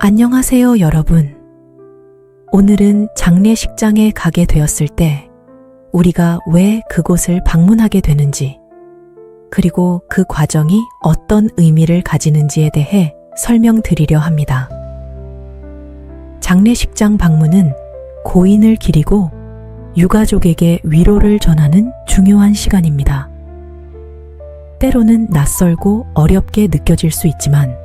안녕하세요, 여러분. 오늘은 장례식장에 가게 되었을 때 우리가 왜 그곳을 방문하게 되는지, 그리고 그 과정이 어떤 의미를 가지는지에 대해 설명드리려 합니다. 장례식장 방문은 고인을 기리고 유가족에게 위로를 전하는 중요한 시간입니다. 때로는 낯설고 어렵게 느껴질 수 있지만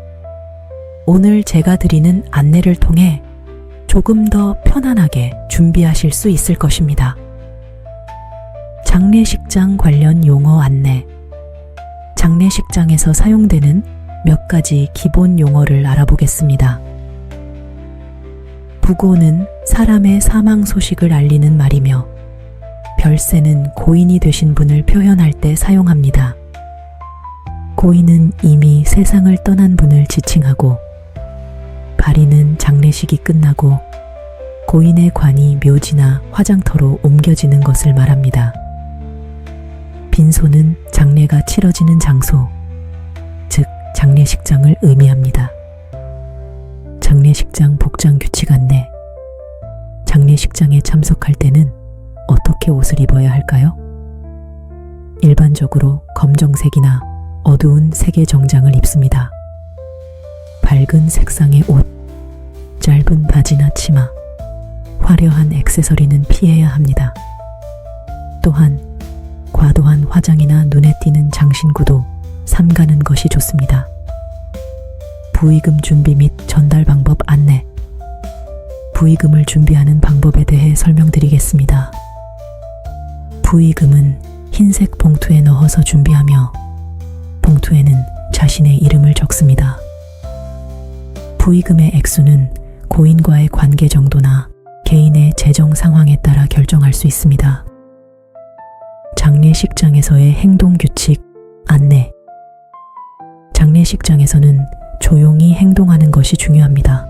오늘 제가 드리는 안내를 통해 조금 더 편안하게 준비하실 수 있을 것입니다. 장례식장 관련 용어 안내. 장례식장에서 사용되는 몇 가지 기본 용어를 알아보겠습니다. 부고는 사람의 사망 소식을 알리는 말이며 별세는 고인이 되신 분을 표현할 때 사용합니다. 고인은 이미 세상을 떠난 분을 지칭하고 발인은 장례식이 끝나고 고인의 관이 묘지나 화장터로 옮겨지는 것을 말합니다. 빈소는 장례가 치러지는 장소, 즉 장례식장을 의미합니다. 장례식장 복장 규칙 안내. 장례식장에 참석할 때는 어떻게 옷을 입어야 할까요? 일반적으로 검정색이나 어두운 색의 정장을 입습니다. 밝은 색상의 옷, 짧은 바지나 치마, 화려한 액세서리는 피해야 합니다. 또한 과도한 화장이나 눈에 띄는 장신구도 삼가는 것이 좋습니다. 부의금 준비 및 전달 방법 안내. 부의금을 준비하는 방법에 대해 설명드리겠습니다. 부의금은 흰색 봉투에 넣어서 준비하며 봉투에는 자신의 이름을 적습니다. 부의금의 액수는 고인과의 관계 정도나 개인의 재정 상황에 따라 결정할 수 있습니다. 장례식장에서의 행동 규칙 안내. 장례식장에서는 조용히 행동하는 것이 중요합니다.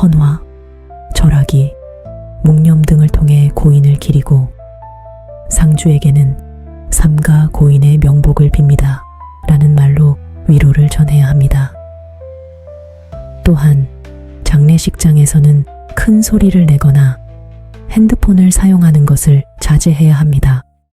헌화, 절하기, 묵념 등을 통해 고인을 기리고 상주에게는 삼가 고인의 명복을 빕니다. 라는 말로 위로를 전해야 합니다. 또한 장례식장에서는 큰 소리를 내거나 핸드폰을 사용하는 것을 자제해야 합니다.